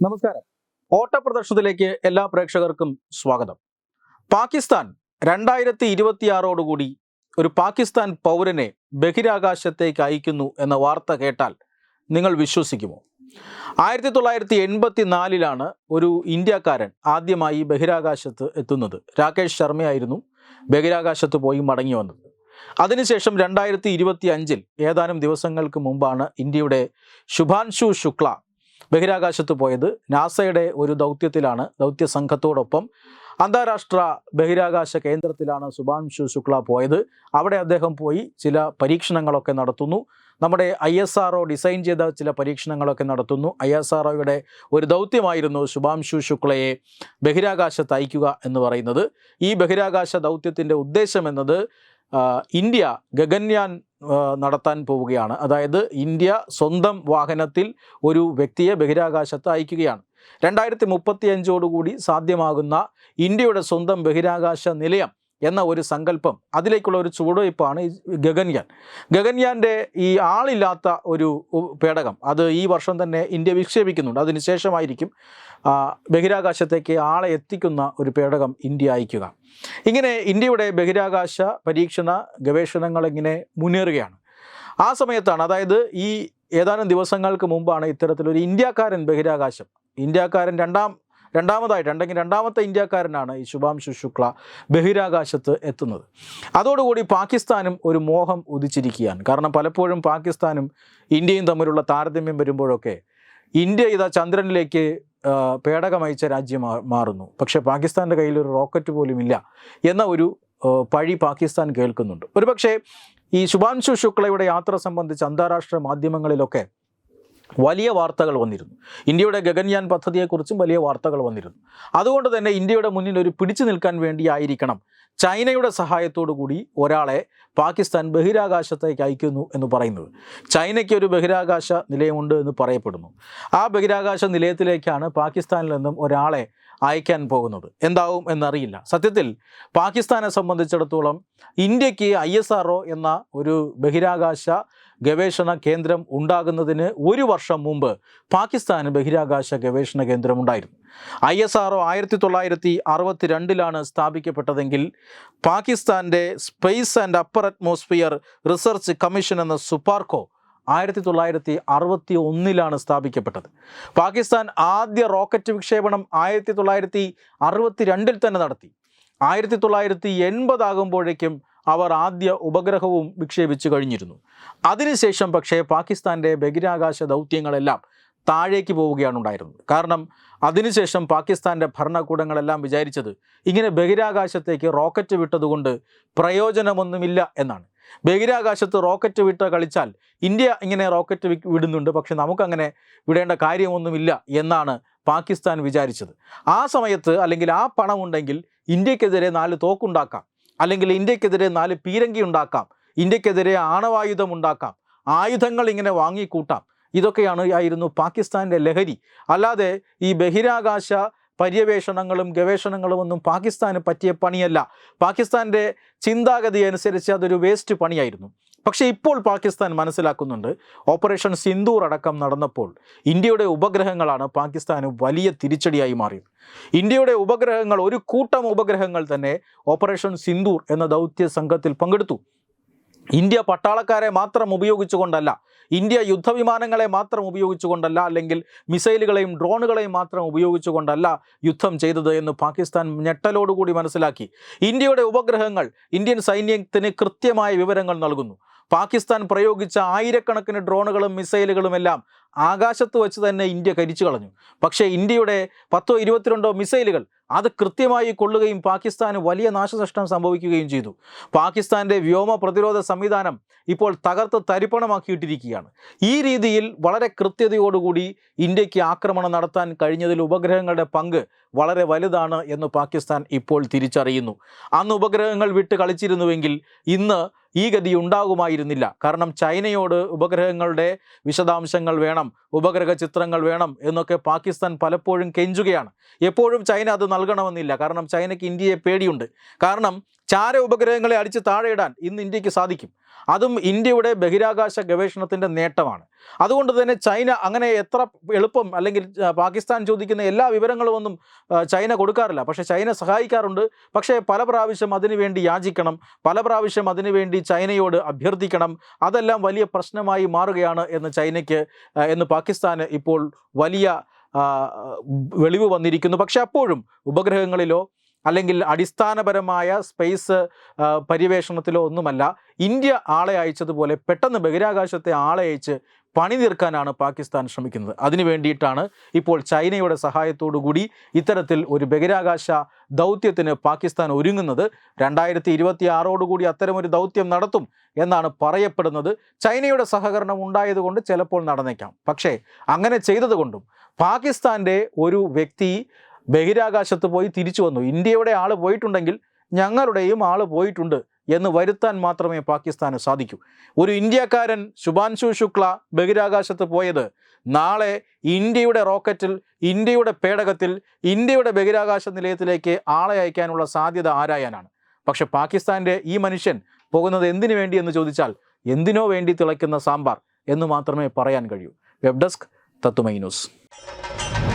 നമസ്കാരം. ഓട്ടപ്രദർശനത്തിലേക്ക് എല്ലാ പ്രേക്ഷകർക്കും സ്വാഗതം. പാകിസ്ഥാൻ രണ്ടായിരത്തി ഇരുപത്തിയാറോടുകൂടി ഒരു പാകിസ്ഥാൻ പൗരനെ ബഹിരാകാശത്തേക്ക് അയക്കുന്നു എന്ന വാർത്ത കേട്ടാൽ നിങ്ങൾ വിശ്വസിക്കുമോ? ആയിരത്തി തൊള്ളായിരത്തി എൺപത്തി നാലിലാണ് ഒരു ഇന്ത്യക്കാരൻ ആദ്യമായി ബഹിരാകാശത്ത് എത്തുന്നത്. രാകേഷ് ശർമ്മയായിരുന്നു ബഹിരാകാശത്ത് പോയി മടങ്ങി വന്നത്. അതിനുശേഷം രണ്ടായിരത്തി ഇരുപത്തി അഞ്ചിൽ ഏതാനും ദിവസങ്ങൾക്ക് മുമ്പാണ് ഇന്ത്യയുടെ ശുഭാൻശു ശുക്ല ബഹിരാകാശത്ത് പോയത് നാസയുടെ ഒരു ദൗത്യത്തിലാണ് ദൗത്യ സംഘത്തോടൊപ്പം അന്താരാഷ്ട്ര ബഹിരാകാശ കേന്ദ്രത്തിലാണ് സുഭാൻഷു ശുക്ല പോയത്. അവിടെ അദ്ദേഹം പോയി ചില പരീക്ഷണങ്ങളൊക്കെ നടത്തുന്നു. നമ്മുടെ ഐ എസ് ആർ ഡിസൈൻ ചെയ്ത ചില പരീക്ഷണങ്ങളൊക്കെ നടത്തുന്നു. ഐ എസ് ആർ ഒരു ദൗത്യമായിരുന്നു ശുഭാംശു ശുക്ലയെ ബഹിരാകാശത്ത് അയക്കുക എന്ന് പറയുന്നത്. ഈ ബഹിരാകാശ ദൗത്യത്തിന്റെ ഉദ്ദേശം എന്നത് ഇന്ത്യ ഗഗൻയാൻ നടത്താൻ പോവുകയാണ്. അതായത് ഇന്ത്യ സ്വന്തം വാഹനത്തിൽ ഒരു വ്യക്തിയെ ബഹിരാകാശത്ത് അയക്കുകയാണ്. രണ്ടായിരത്തി മുപ്പത്തി അഞ്ചോടുകൂടി സാധ്യമാകുന്ന ഇന്ത്യയുടെ സ്വന്തം ബഹിരാകാശ നിലയം എന്ന ഒരു സങ്കല്പം അതിലേക്കുള്ള ഒരു ചുവടുവയ്പ്പാണ് ഗഗൻയാൻ. ഗഗൻയാന്റെ ഈ ആളില്ലാത്ത ഒരു പേടകം അത് ഈ വർഷം തന്നെ ഇന്ത്യ വിക്ഷേപിക്കുന്നുണ്ട്. അതിനുശേഷമായിരിക്കും ബഹിരാകാശത്തേക്ക് ആളെ എത്തിക്കുന്ന ഒരു പേടകം ഇന്ത്യ അയക്കുക ഇങ്ങനെ ഇന്ത്യയുടെ ബഹിരാകാശ പരീക്ഷണ ഗവേഷണങ്ങൾ ഇങ്ങനെ മുന്നേറുകയാണ്? ആ സമയത്താണ് അതായത് ഈ ഏതാനും ദിവസങ്ങൾക്ക് മുമ്പാണ് ഇത്തരത്തിലൊരു ഇന്ത്യക്കാരൻ ബഹിരാകാശം. ഇന്ത്യക്കാരൻ രണ്ടാം രണ്ടാമതായിട്ട് അല്ലെങ്കിൽ രണ്ടാമത്തെ ഇന്ത്യക്കാരനാണ് ഈ ശുഭാംശു ശുക്ല ബഹിരാകാശത്ത് എത്തുന്നത്. അതോടുകൂടി പാകിസ്ഥാനും ഒരു മോഹം ഉദിച്ചിരിക്കുകയാണ്. കാരണം പലപ്പോഴും പാകിസ്ഥാനും ഇന്ത്യയും തമ്മിലുള്ള താരതമ്യം വരുമ്പോഴൊക്കെ ഇന്ത്യ ഇതാ ചന്ദ്രനിലേക്ക് പേടകമയച്ച രാജ്യം മാറുന്നു. പക്ഷേ പാകിസ്ഥാന്റെ കയ്യിൽ ഒരു റോക്കറ്റ് പോലും ഇല്ല എന്ന ഒരു പഴി പാകിസ്ഥാൻ കേൾക്കുന്നുണ്ട്. ഒരുപക്ഷേ ഈ ശുഭാംശു ശുക്ലയുടെ യാത്ര സംബന്ധിച്ച് അന്താരാഷ്ട്ര മാധ്യമങ്ങളിലൊക്കെ വലിയ വാർത്തകൾ വന്നിരുന്നു. ഇന്ത്യയുടെ ഗഗൻയാൻ പദ്ധതിയെക്കുറിച്ചും വലിയ വാർത്തകൾ വന്നിരുന്നു. അതുകൊണ്ട് തന്നെ ഇന്ത്യയുടെ മുന്നിൽ ഒരു പിടിച്ചു നിൽക്കാൻ വേണ്ടിയായിരിക്കണം ചൈനയുടെ സഹായത്തോടു കൂടി ഒരാളെ പാകിസ്ഥാൻ ബഹിരാകാശത്തേക്ക് അയക്കുന്നു എന്ന് പറയുന്നത്. ചൈനയ്ക്ക് ഒരു ബഹിരാകാശ നിലയമുണ്ട് എന്ന് പറയപ്പെടുന്നു. ആ ബഹിരാകാശ നിലയത്തിലേക്കാണ് പാകിസ്ഥാനിൽ നിന്നും ഒരാളെ അയക്കാൻ പോകുന്നത്. എന്താവും എന്നറിയില്ല. സത്യത്തിൽ പാകിസ്ഥാനെ സംബന്ധിച്ചിടത്തോളം ഇന്ത്യയ്ക്ക് ഐ എന്ന ഒരു ബഹിരാകാശ ഗവേഷണ കേന്ദ്രം ഉണ്ടാകുന്നതിന് ഒരു വർഷം മുമ്പ് പാകിസ്ഥാന് ബഹിരാകാശ ഗവേഷണ കേന്ദ്രം ഉണ്ടായിരുന്നു. ഐ എസ് ആർ ആയിരത്തി തൊള്ളായിരത്തി അറുപത്തി രണ്ടിലാണ് സ്ഥാപിക്കപ്പെട്ടതെങ്കിൽ പാകിസ്ഥാന്റെ space and upper atmosphere research commission എന്ന സുപ്പാർക്കോ ആയിരത്തി തൊള്ളായിരത്തി അറുപത്തി ഒന്നിലാണ് സ്ഥാപിക്കപ്പെട്ടത്. പാകിസ്ഥാൻ ആദ്യ റോക്കറ്റ് വിക്ഷേപണം ആയിരത്തി തൊള്ളായിരത്തി അറുപത്തി രണ്ടിൽ തന്നെ നടത്തി. ആയിരത്തി തൊള്ളായിരത്തി എൺപതാകുമ്പോഴേക്കും അവർ ആദ്യ ഉപഗ്രഹവും വിക്ഷേപിച്ചു കഴിഞ്ഞിരുന്നു. അതിനുശേഷം പക്ഷേ പാകിസ്ഥാന്റെ ബഹിരാകാശ ദൗത്യങ്ങളെല്ലാം താഴേക്ക് പോവുകയാണ് ഉണ്ടായിരുന്നത്. കാരണം അതിനുശേഷം പാകിസ്ഥാന്റെ ഭരണകൂടങ്ങളെല്ലാം വിചാരിച്ചത് ഇങ്ങനെ ബഹിരാകാശത്തേക്ക് റോക്കറ്റ് വിട്ടതുകൊണ്ട് പ്രയോജനമൊന്നുമില്ല എന്നാണ്. ബഹിരാകാശത്ത് റോക്കറ്റ് വിട്ട് കളിച്ചാൽ ഇന്ത്യ ഇങ്ങനെ റോക്കറ്റ് വിടുന്നുണ്ട്. പക്ഷെ നമുക്കങ്ങനെ വിടേണ്ട കാര്യമൊന്നുമില്ല എന്നാണ് പാകിസ്ഥാൻ വിചാരിച്ചത്. ആ സമയത്ത് അല്ലെങ്കിൽ ആ പണമുണ്ടെങ്കിൽ ഇന്ത്യക്കെതിരെ നാല് തോക്കുണ്ടാക്കാം. അല്ലെങ്കിൽ ഇന്ത്യക്കെതിരെ നാല് പീരങ്കി ഉണ്ടാക്കാം ഇന്ത്യക്കെതിരെ ആണവായുധം ഉണ്ടാക്കാം ആയുധങ്ങൾ ഇങ്ങനെ വാങ്ങിക്കൂട്ടാം. ഇതൊക്കെയാണ് ആയിരുന്നു പാകിസ്ഥാന്റെ ലഹരി. അല്ലാതെ ഈ ബഹിരാകാശ പര്യവേഷണങ്ങളും ഗവേഷണങ്ങളും ഒന്നും പാകിസ്ഥാന് പറ്റിയ പണിയല്ല. പാകിസ്ഥാന്റെ ചിന്താഗതി അനുസരിച്ച് അതൊരു വേസ്റ്റ് പണിയായിരുന്നു. പക്ഷേ ഇപ്പോൾ പാകിസ്ഥാൻ മനസ്സിലാക്കുന്നുണ്ട് ഓപ്പറേഷൻ സിന്ദൂർ അടക്കം നടന്നപ്പോൾ ഇന്ത്യയുടെ ഉപഗ്രഹങ്ങളാണ് പാകിസ്ഥാന് വലിയ തിരിച്ചടിയായി മാറിയത്. ഇന്ത്യയുടെ ഉപഗ്രഹങ്ങൾ ഒരു കൂട്ടം ഉപഗ്രഹങ്ങൾ തന്നെ ഓപ്പറേഷൻ സിന്ദൂർ എന്ന ദൗത്യ സംഘത്തിൽ പങ്കെടുത്തു. ഇന്ത്യ പട്ടാളക്കാരെ മാത്രം ഉപയോഗിച്ചുകൊണ്ടല്ല ഇന്ത്യ യുദ്ധവിമാനങ്ങളെ മാത്രം ഉപയോഗിച്ചുകൊണ്ടല്ല അല്ലെങ്കിൽ മിസൈലുകളെയും ഡ്രോണുകളെയും മാത്രം ഉപയോഗിച്ചുകൊണ്ടല്ല യുദ്ധം ചെയ്തത് എന്ന് പാകിസ്ഥാൻ ഞെട്ടലോടുകൂടി മനസ്സിലാക്കി. ഇന്ത്യയുടെ ഉപഗ്രഹങ്ങൾ ഇന്ത്യൻ സൈന്യത്തിന് കൃത്യമായ വിവരങ്ങൾ നൽകുന്നു. പാകിസ്ഥാൻ പ്രയോഗിച്ച ആയിരക്കണക്കിന് ഡ്രോണുകളും മിസൈലുകളും എല്ലാം ആകാശത്ത് വെച്ച് തന്നെ ഇന്ത്യ കരിച്ചു കളഞ്ഞു. പക്ഷേ ഇന്ത്യയുടെ പത്തോ ഇരുപത്തിരണ്ടോ മിസൈലുകൾ അത് കൃത്യമായി കൊള്ളുകയും പാകിസ്ഥാന് വലിയ നാശനഷ്ടം സംഭവിക്കുകയും ചെയ്തു. പാകിസ്ഥാന്റെ വ്യോമ പ്രതിരോധ സംവിധാനം ഇപ്പോൾ തകർത്ത് തരിപ്പണമാക്കിയിട്ടിരിക്കുകയാണ്. ഈ രീതിയിൽ വളരെ കൃത്യതയോടുകൂടി ഇന്ത്യയ്ക്ക് ആക്രമണം നടത്താൻ കഴിഞ്ഞതിൽ ഉപഗ്രഹങ്ങളുടെ പങ്ക് വളരെ വലുതാണ് എന്ന് പാകിസ്ഥാൻ ഇപ്പോൾ തിരിച്ചറിയുന്നു. അന്ന് ഉപഗ്രഹങ്ങൾ വിട്ട് കളിച്ചിരുന്നുവെങ്കിൽ ഇന്ന് ഈ ഗതി ഉണ്ടാകുമായിരുന്നില്ല. കാരണം ചൈനയോട് ഉപഗ്രഹങ്ങളുടെ വിശദാംശങ്ങൾ വേണം. ഉപഗ്രഹ ചിത്രങ്ങൾ വേണം എന്നൊക്കെ പാകിസ്ഥാൻ പലപ്പോഴും കെഞ്ചുകയാണ്. എപ്പോഴും ചൈന അത് നൽകണമെന്നില്ല. കാരണം ചൈനയ്ക്ക് ഇന്ത്യയെ പേടിയുണ്ട്. കാരണം ചാര ഉപഗ്രഹങ്ങളെ അടിച്ച് താഴെയിടാൻ ഇന്ന് ഇന്ത്യയ്ക്ക് സാധിക്കും. അതും ഇന്ത്യയുടെ ബഹിരാകാശ ഗവേഷണത്തിന്റെ നേട്ടമാണ്. അതുകൊണ്ട് തന്നെ ചൈന അങ്ങനെ എത്ര എളുപ്പം അല്ലെങ്കിൽ പാകിസ്ഥാൻ ചോദിക്കുന്ന എല്ലാ വിവരങ്ങളും ഒന്നും ചൈന കൊടുക്കാറില്ല. പക്ഷേ ചൈന സഹായിക്കാറുണ്ട്. പക്ഷേ പല പ്രാവശ്യം അതിനുവേണ്ടി യാചിക്കണം. പല പ്രാവശ്യം അതിനുവേണ്ടി ചൈനയോട് അഭ്യർത്ഥിക്കണം. അതെല്ലാം വലിയ പ്രശ്നമായി മാറുകയാണ് എന്ന് ചൈനയ്ക്ക് എന്ന് പാകിസ്ഥാന് ഇപ്പോൾ വലിയ വെളിവ് വന്നിരിക്കുന്നു. പക്ഷെ അപ്പോഴും ഉപഗ്രഹങ്ങളിലോ അല്ലെങ്കിൽ അടിസ്ഥാനപരമായ സ്പേസ് പര്യവേഷണത്തിലോ ഒന്നുമല്ല. ഇന്ത്യ ആളെ അയച്ചതുപോലെ പെട്ടെന്ന് ബഹിരാകാശത്തെ ആളെ അയച്ച് പണി തീർക്കാനാണ് പാകിസ്ഥാൻ ശ്രമിക്കുന്നത്. അതിനു വേണ്ടിയിട്ടാണ് ഇപ്പോൾ ചൈനയുടെ കൂടി ഇത്തരത്തിൽ ഒരു ബഹിരാകാശ ദൗത്യത്തിന് പാകിസ്ഥാൻ ഒരുങ്ങുന്നത്. രണ്ടായിരത്തി ഇരുപത്തി ആറോടുകൂടി അത്തരമൊരു ദൗത്യം നടത്തും എന്നാണ് പറയപ്പെടുന്നത്. ചൈനയുടെ സഹകരണം ഉണ്ടായതുകൊണ്ട് ചിലപ്പോൾ നടന്നേക്കാം. പക്ഷേ അങ്ങനെ ചെയ്തതുകൊണ്ടും പാകിസ്ഥാന്റെ ഒരു വ്യക്തി ബഹിരാകാശത്ത് പോയി തിരിച്ചു വന്നു. ഇന്ത്യയുടെ ആൾ പോയിട്ടുണ്ടെങ്കിൽ ഞങ്ങളുടെയും ആൾ പോയിട്ടുണ്ട് എന്ന് വരുത്താൻ മാത്രമേ പാകിസ്ഥാന് സാധിക്കൂ. ഒരു ഇന്ത്യക്കാരൻ ശുഭാൻശു ശുക്ല ബഹിരാകാശത്ത് പോയത് നാളെ ഇന്ത്യയുടെ റോക്കറ്റിൽ ഇന്ത്യയുടെ പേടകത്തിൽ ഇന്ത്യയുടെ ബഹിരാകാശ നിലയത്തിലേക്ക് ആളെ അയക്കാനുള്ള സാധ്യത ആരായാനാണ്? പക്ഷെ പാകിസ്ഥാന്റെ ഈ മനുഷ്യൻ പോകുന്നത് എന്തിനു വേണ്ടി എന്ന് ചോദിച്ചാൽ എന്തിനോ വേണ്ടി തിളയ്ക്കുന്ന സാമ്പാർ എന്ന് മാത്രമേ പറയാൻ കഴിയൂ. വെബ് ഡെസ്ക് തത്തുമൈ ന്യൂസ്.